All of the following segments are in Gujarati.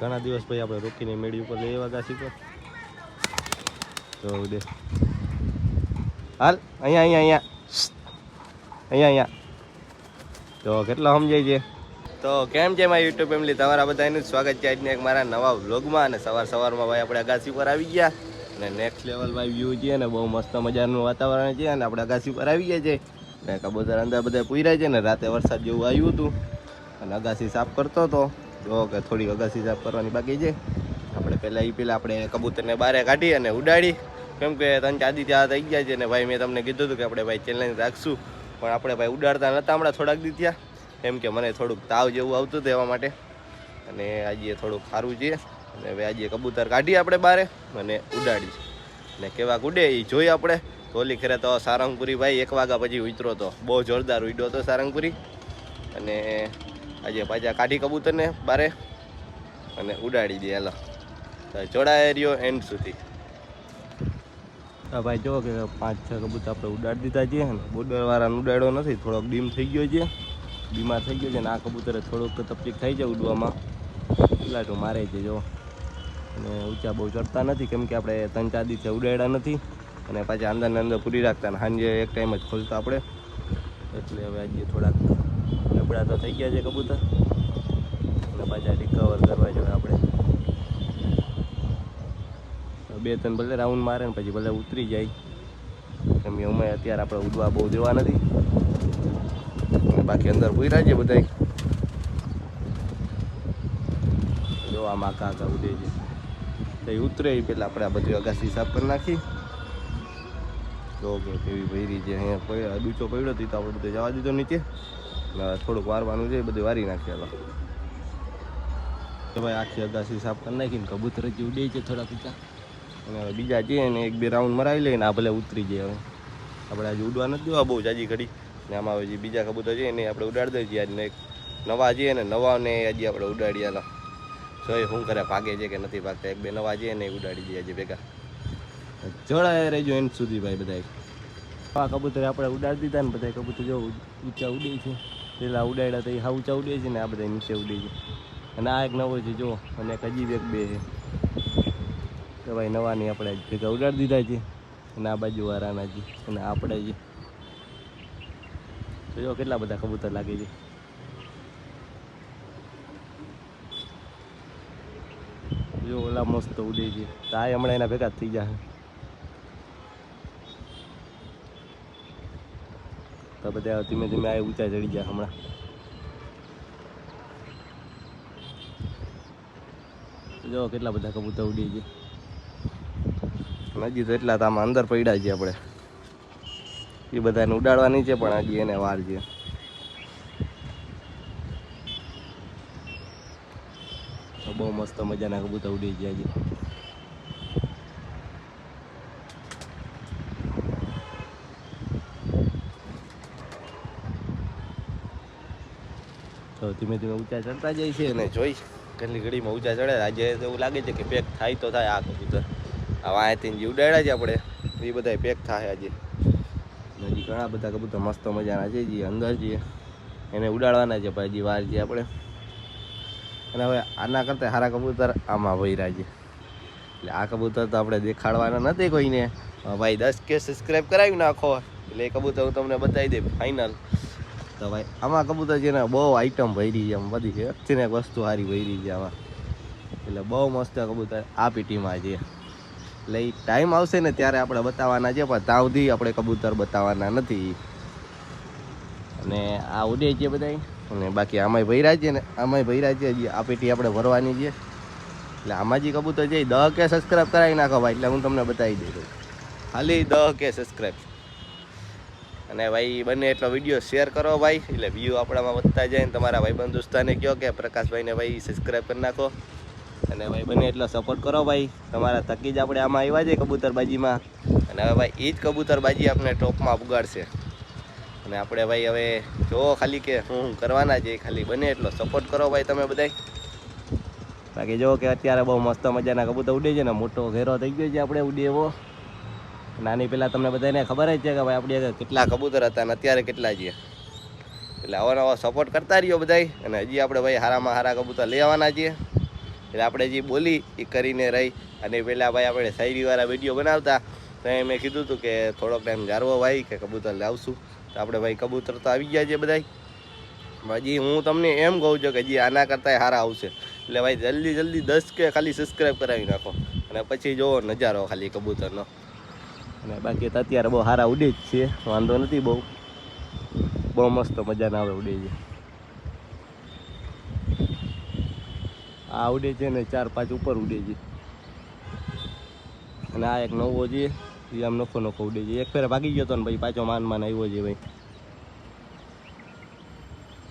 ઘણા દિવસ પછી આપણે રોકીને મેળી ઉપર લઈ આવ્યા ગાસી પર. તો દે. હાલ, અહીંયા અહીંયા અહીંયા. અહીંયા અહીંયા. તો કેટલા સમજાય છે? તો કેમ છે મારી યુટ્યુબ ફેમિલી? તમારા બધાનું સ્વાગત છે આજને એક મારા નવા વ્લોગમાં. અને સવાર સવારમાં ભાઈ આપણે અગાસી પર આવી ગયા. અને નેક્સ્ટ લેવલ ભાઈ વ્યૂ છે ને બહુ મસ્ત મજાનું વાતાવરણ છે અને આપણે અગાસી પર આવી ગયા છે. ને કબૂતર અંદર બધા પૂર્યા છે ને રાતે વરસાદ જેવું આવ્યું હતું. અને અગાસી સાફ કરતો હતો. જો કે થોડી અગાસી સાફ કરવાની બાકી છે. આપણે પહેલાં એ પહેલાં આપણે કબૂતરને બહાર કાઢી અને ઉડાડી. કેમ કે ત્રણ ચાદી ત્યાં થઈ ગયા છે ને ભાઈ મેં તમને કીધું હતું કે આપણે ભાઈ ચેલેન્જ રાખશું. પણ આપણે ભાઈ ઉડાડતા નહોતા હમણાં થોડાક દી ત્યાં કેમ કે મને થોડુંક તાવ જેવું આવતું હતું એવા માટે. અને આજે થોડુંક સારું છે. અને હવે આજે કબૂતર કાઢીએ આપણે બારે અને ઉડાડી અને કેવા ઉડે એ જોઈએ આપણે. ઓલી ખરે તો સારંગપુરી ભાઈ એક વાગ્યા પછી ઉતરો હતો બહુ જોરદાર ઉડ્યો હતો સારંગપુરી. અને આજે પાછા કાઢી કબૂતરને બારે અને ઉડાડી દે, હાલો. તો રહ્યો એન્ડ સુધી. ભાઈ જો કે પાંચ, છ કબૂતર આપણે ઉડાડી દીધા છે અને બોર્ડરવાળાને ઉડાડ્યો નથી, થોડોક ડીમ થઈ ગયો છે. બીમાર થઈ ગયો છે અને આ કબૂતરે થોડોક તકલીફ થઈ છે ઉડવામાં. ઉલાટું મારે છે, જો. અને ઊંચા બહુ ચડતા નથી, કેમ કે આપણે ત્રણ, ચાર દિવસે ઉડાડ્યા નથી. અને પાછા અંદર ને અંદર પૂરી રાખતા અને સાંજે એક ટાઈમ જ ખોલતા આપણે. એટલે હવે આજે થોડાક નબળા તો થઈ ગયા છે કબૂતર. પાછા રિકવર કરવા જોઈએ આપણે. બે ત્રણ ભલે રાઉન્ડ મારે ને પછી ભલે ઉતરી જાય. કેમ અમે અત્યારે આપણે ઉડવા બહુ દેવા નથી. બાકી અંદર ભૂઈ છે બધા જો આમાં કાકા ઉડે છે. તો ઉતરે એ પહેલાં આપણે આ બધી અગાસી સાફ કરી નાખી. જો કે કેવી ભરી છે, અહીંયા પડ્યો ડૂચો પડ્યો હતી તો આપણે બધે જવા દીધો નીચે. થોડુંક વારવાનું છે, એ બધું વારી નાખીએ તો. ભાઈ આખી અગાસી સાફ કરી નાખીને કબૂતર જે ઉડે છે થોડા ઊંચા. અને હવે બીજા છે ને એક બે રાઉન્ડ મરાવી લઈને આ ભલે ઉતરી જાય હવે. આપણે આજે ઉડવા નથી દેવા, બહુ જાજી ઘડી. ને આમાં હવે જે બીજા કબૂતર છે એને આપણે ઉડાડી દઈએ આજે એક નવા છે ને નવાને આજે આપણે ઉડાડી હાલો જોઈ શું કરે, ભાગે છે કે નથી ભાગતા? એક બે નવા છે ને ઉડાડી દઈએ આજે ભેગા. જોડાયા રહેજો એન્ડ સુધી ભાઈ બધા આ કબૂતર આપણે ઉડાડી દીધા ને બધા કબૂતર જો ઊંચા ઉડે છે. પેલા ઉડાડ્યા તો એ હા ઊંચા છે ને આ બધા નીચે ઉડે છે. અને આ એક નવો છે, જો. અને એક હજી એક બે છે. તો ભાઈ નવા નહીં આપણે ભેગા ઉડાડી દીધા છે. અને આ બાજુ વારાના છે. અને આપણે છે. તો જો કેટલા બધા કબૂતર લાગે છે. જો ઓલા મસ્ત ઉડે છે. તો આ હમણાં એના ભેગા થઈ જાય તો બધા ધીમે ધીમે આ ઊંચા ચડી જાય હમણાં. જો કેટલા બધા કબૂતર ઉડી ગયા. હજી તો એટલા તો આમાં અંદર પડ્યા છે આપણે. એ બધાને ઉડાડવાની છે પણ હજી એને વાર છે. બહુ મસ્ત મજાના કબૂતર ઉડી ગયા હજી તો ધીમે ધીમે ઊંચા ચડતા જાય છે અને જોઈ કેટલી ઘડીમાં ઊંચા ચડે. આજે એવું લાગે છે કે પેક થાય તો થાય આ કબૂતર હવે અહીંથી જે ઉડાડ્યા છે આપણે, એ બધા પેક થાય આજે. હજી ઘણા બધા કબૂતર મસ્ત મજાના છે જે અંદર છે એને ઉડાડવાના છે ભાઈ, હજી વાર છે આપણે. અને હવે આના કરતાં સારા કબૂતર આમાં વૈરા છે. એટલે આ કબૂતર તો આપણે દેખાડવાના નથી કોઈને. ભાઈ દસ કે સબસ્ક્રાઈબ કરાવી નાખો. એટલે એ કબૂતર હું તમને બતાવી દઈ ફાઇનલ તો ભાઈ, આમાં કબૂતર છે ને બહુ આઈટમ ભરી છે, આમ બધી છે. એકથી એક વસ્તુ સારી ભરી છે આમાં. એટલે બહુ મસ્ત કબૂતર આ પીટીમાં છે. એટલે એ ટાઈમ આવશે ને ત્યારે આપણે બતાવવાના છે, પણ ત્યાં સુધી આપણે કબૂતર બતાવવાના નથી. અને આ ઉડે છે બધા અને બાકી આમાંય ભૈરા છે ને, આમાંય ભૈરા છે આ પેટી આપણે ભરવાની છે. એટલે આમાં જે કબૂતર છે દહ કે સબસ્ક્રાઈબ કરાવી નાખો ભાઈ, એટલે હું તમને બતાવી દઈ ખાલી દહ કે સબસ્ક્રાઈબ અને ભાઈ બને એટલો વીડિયો શેર કરો ભાઈ, એટલે વ્યૂ આપણામાં વધતા જાય ને તમારા ભાઈ દોસ્તાને કહો કે પ્રકાશભાઈને ભાઈ સબસ્ક્રાઈબ કરી નાખો. અને ભાઈ, બને એટલો સપોર્ટ કરો ભાઈ, તમારા થકી જ આપણે આમાં આવ્યા છે કબૂતરબાજીમાં. અને હવે ભાઈ એ જ કબૂતરબાજી આપણે ટોપમાં ઉગાડશે. અને આપણે ભાઈ, હવે જો ખાલી કે હું કરવાના છે, ખાલી બને એટલો સપોર્ટ કરો ભાઈ તમે બધાય. બાકી જો કે અત્યારે બહુ મસ્ત મજાના કબૂતર ઉડે છે ને, મોટો ઘેરો થઈ ગયો છે આપણે ઉડે એવો. નાની પહેલાં તમને બધાને ખબર જ છે કે ભાઈ આપણે આગળ કેટલા કબૂતર હતા અને અત્યારે કેટલા છે. એટલે આવા નવા સપોર્ટ કરતા રહ્યો બધાય અને હજી આપણે ભાઈ હારામાં હારા કબૂતર લઈ આવવાના છીએ. એટલે આપણે જે બોલી એ કરીને રહી અને પહેલાં ભાઈ આપણે શાયરીવાળા વીડિયો બનાવતા. તો એ મેં કીધું હતું કે થોડોક ટાઈમ જારવો ભાઈ કે કબૂતર લાવશું તો આપણે ભાઈ કબૂતર તો આવી ગયા છે બધાય. હજી હું તમને એમ કહું છું કે હજી આના કરતાંય સારા આવશે. એટલે ભાઈ જલ્દી જલ્દી દસ કે ખાલી સબસ્ક્રાઈબ કરાવી નાખો. અને પછી જોવો નજારો ખાલી કબૂતરનો. અને બાકી તો અત્યારે બહુ સારા ઉડે જ છે. વાંધો નથી બહુ. બહુ મસ્ત મજાના આવે ઉડે છે. આ ઉડે છે ને ચાર પાંચ ઉપર ઉડે છે. અને આ એક નવો છે. એ આમ નખો નખો ઉડે છે. એક ફેર ભાગી ગયો તો ને ભાઈ પાછો માન માન આવ્યો છે ભાઈ.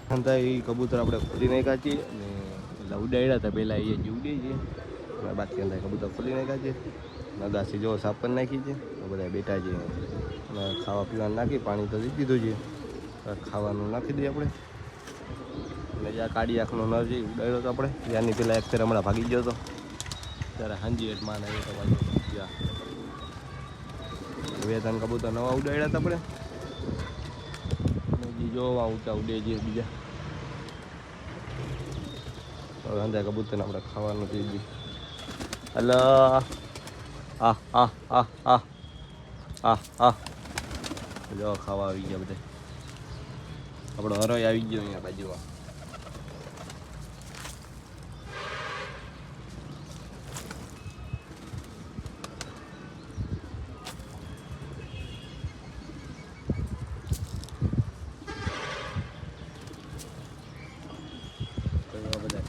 અંતા એ કબૂતર આપણે ખોલી નાખ્યા છીએ અને એટલે ઉડાડ્યા હતા પહેલાં એ જ ઉડે છે. બાકી અંદર કબૂતર ખોલી નાખ્યા છે. નગાસી જો સાફ પણ નાખી છે. તો બધા બેઠા છે. અને ખાવા પીવાનું નાખી, પાણી તો દીધું છે. ખાવાનું નાખી દઈએ આપણે. અને જ્યાં કાઢી આંખનો નર છે ઉડાડ્યો હતો આપણે. ત્યાંની પહેલાં એક ફેર હમણાં ભાગી ગયો હતો ત્યારે હાંજી એટમાં આવ્યો હતો પાછો ત્યાં બે ત્રણ કબૂતર નવા ઉડાડ્યા હતા આપણે. જોવા ઊંચા ઉડે છે બીજા. હવે અંદર કબૂતરને આપણે ખાવાનું થઈ ગયું હલો. આ આ આ આ. આ આ જો, ખાવા આવી ગયા બધે. આપણો હરોય આવી ગયો અહીંયા બાજુમાં.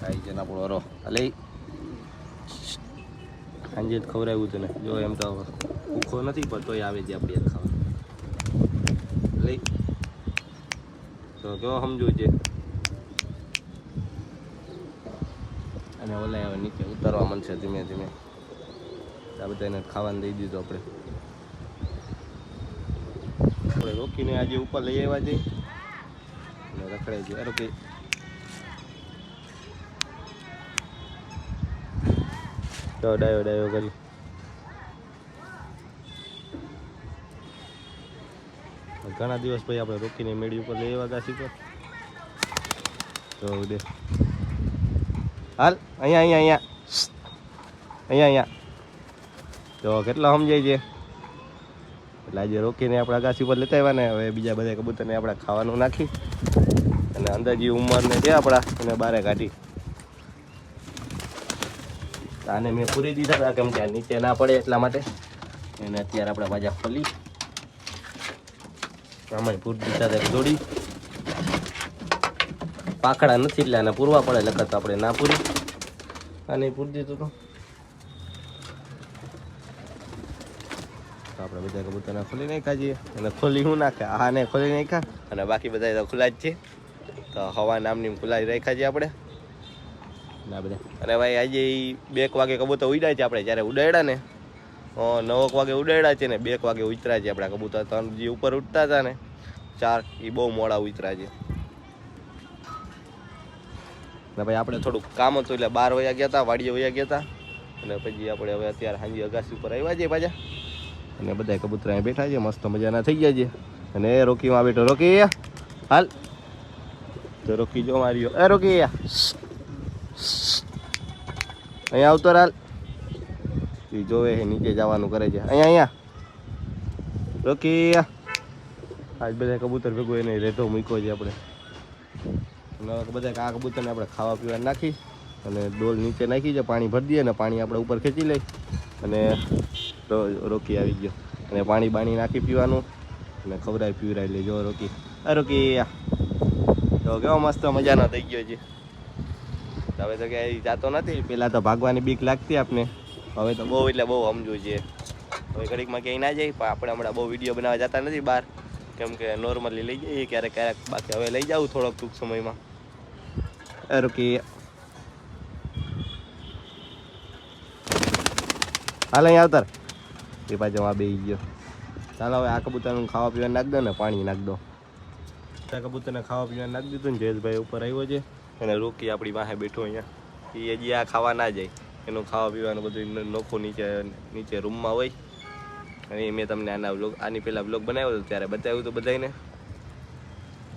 ખાઈ છે ને આપણો હરો? અલે? સાંજે ખવડાવ્યું તને જો, એમ તો ભૂખો નથી પણ તોય આવે છે આપણે ખાવા લઈ. તો કેવો સમજવું છે. અને ઓલા હવે નીચે ઉતારવા મળશે ધીમે ધીમે. આ બધા એને ખાવાનું દઈ દીધું આપણે. આપણે રોકીને આજે ઉપર લઈ આવ્યા છે. અને રખડાઈ છે. અરે તો ડાયો ડાયો કરી. ઘણા દિવસ પછી આપણે રોકીને મેળી ઉપર લઈ આવ્યા હતા તો દે. હાલ, અહીંયા અહીંયા અહીંયા. અહીંયા અહીંયા. તો કેટલા સમજાય છે? એટલે આજે રોકીને આપણે અગાસી ઉપર લેતા આવ્યા ને, હવે બીજા બધા કબૂતરને આપણે ખાવાનું નાખી. અને અંદાજી ઉંમરને છે આપણા, એને બારે કાઢી. આને મેં પૂરી દીધા હતા, કેમ કે નીચે ના પડે એટલા માટે. એને અત્યારે આપણે બાજા ખોલી. આમાં પૂરી દીધા હતા દોડી પાકડા નથી એટલે આને પૂરવા પડે લખત આપણે ના પૂરી. આને પૂરી દીધું તો. તો આપણે બધા કબૂતરને ખોલી નાખ્યા છીએ. અને ખોલી હું નાખે? આને ખોલી નાખ્યા? અને બાકી બધા તો ખુલ્લા જ છે. તો હવા નામની ખુલ્લા જ રાખ્યા છીએ આપણે. ના બધા. અને ભાઈ આજે એ બે એક વાગે કબૂતર ઉડાય છે આપણે. જ્યારે ઉડાડ્યા ને નવક વાગે ઉડાડ્યા છે ને, બે એક વાગે ઉતરા છે આપણા કબૂતર. ત્રણ જે ઉપર ઉડતા હતા ને, ચાર એ બહુ મોડા ઉતરા છે. ને ભાઈ આપણે થોડુંક કામ હતું એટલે બાર વયા ગયા હતા, વાડીએ વયા ગયા હતા. અને પછી આપણે હવે અત્યારે સાંજે અગાસી ઉપર આવ્યા છીએ પાછા. અને બધા કબૂતર બેઠા છે, મસ્ત મજાના થઈ ગયા છે. અને એ રોકીમાં બેઠો, રોકી હાલ. તો રોકી જો માર્યો એ રોકી અહીંયા. આવતો એ જોવે છે, નીચે જવાનું કરે છે. અહીંયા અહીંયા. રોકી આજ બધા કબૂતર ભેગું એને રહેતો મૂક્યો છે આપણે. અને બધા આ કબૂતરને આપણે ખાવા પીવા નાખી અને ડોલ નીચે નાખી છે, પાણી ભરી દઈએ ને પાણી આપણે ઉપર ખેંચી લઈ અને રોકી આવી ગયો. અને પાણી બાણી નાખી પીવાનું અને ખવડાવી પીવરાવી લેજો રોકી. આ રોકી તો કેવો મસ્ત મજાનો થઈ ગયો છે. હવે તો ક્યાંય જાતો નથી. પહેલાં તો ભાગવાની બીક લાગતી આપને. હવે તો બહુ એટલે બહુ સમજવું છે. હવે ઘડીકમાં ક્યાંય ના જાય પણ આપણે હમણાં બહુ વીડિયો બનાવવા જતા નથી બહાર. કેમ કે નોર્મલી લઈ જઈએ ક્યારેક ક્યારેક. બાકી હવે લઈ જાઉં થોડોક ટૂંક સમયમાં. એ રોકી હાલ અહીં આવતર. એ પાછો આ બે ગયો. ચાલો હવે આ કબૂતરનું ખાવા પીવા નાખ દો ને પાણી નાખ દો. આ કબૂતરને ખાવા પીવા નાખ દીધું ને જયેશભાઈ ઉપર આવ્યો છે. અને રોકી આપણી પાસે બેઠો અહીંયા. એ હજી આ ખાવા ના જાય. એનું ખાવા પીવાનું બધું નોખું નીચે નીચે રૂમમાં હોય. અને મેં તમને આના વ્લોગ, આની પહેલાં વ્લોગ બનાવ્યો હતો, ત્યારે બતાવ્યું હતું બધાને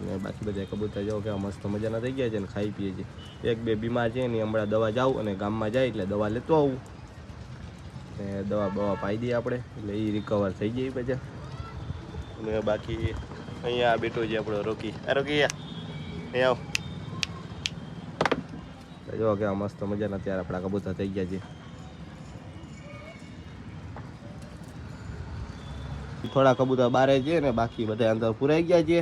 ને બાકી બધા કબૂતર જાઓ કે મસ્ત મજાના થઈ ગયા છે ને ખાઈ પીએ છે એક બે બીમાર છે ને હમણાં દવા જાઉં અને ગામમાં જાય એટલે દવા લેતો આવું. ને દવા બવા પાઈ દઈએ આપણે, એટલે એ રિકવર થઈ જાય પછી. અને બાકી અહીંયા બેઠો છે આપણો રોકી. રોકી અહીંયા આવ. જો કે મસ્ત મસ્ત મજાના ત્યારે આપણા કબૂતર થઈ ગયા છે. થોડા કબૂતર બારે છે ને બાકી બધા અંદર પુરાઈ ગયા છે.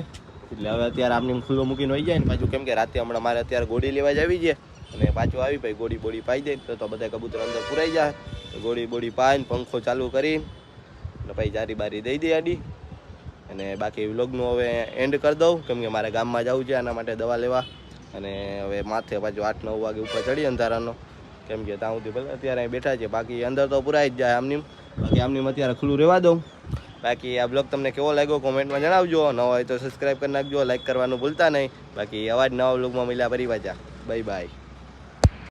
એટલે હવે અત્યારે આમને ખુલ્લો મૂકીને હોય જાય ને પાછું કેમ કે રાતે હમણાં મારે અત્યારે ગોળી લેવા જ આવી છે. અને પાછું આવી ભાઈ ગોળી બોડી પાઈ જાય તો બધા કબૂતર અંદર પુરાઈ જાય. ગોળી બોડી પાઈને પંખો ચાલુ કરી અને પછી જારી બારી દઈ દે આડી. અને બાકી વ્લોગનું હવે એન્ડ કરી દઉં, કેમ કે મારે ગામમાં જવું છે, આના માટે દવા લેવા. અને હવે માથે પાછું આઠ નવ વાગે ઉપર ચડી અંધારાનો. કેમ કે ત્યાં સુધી અત્યારે અહીં બેઠા છે બાકી અંદર તો પુરાઈ જ જાય આમની બાકી આમની અત્યારે ખુલ્લું રહેવા દઉં. બાકી આ બ્લોગ તમને કેવો લાગ્યો કોમેન્ટમાં જણાવજો. ન હોય તો સબસ્ક્રાઈબ કરી નાખજો લાઈક કરવાનું ભૂલતા નહીં. બાકી અવાજ નવા બ્લોગમાં મળ્યા, ફરી પાછા. Bye bye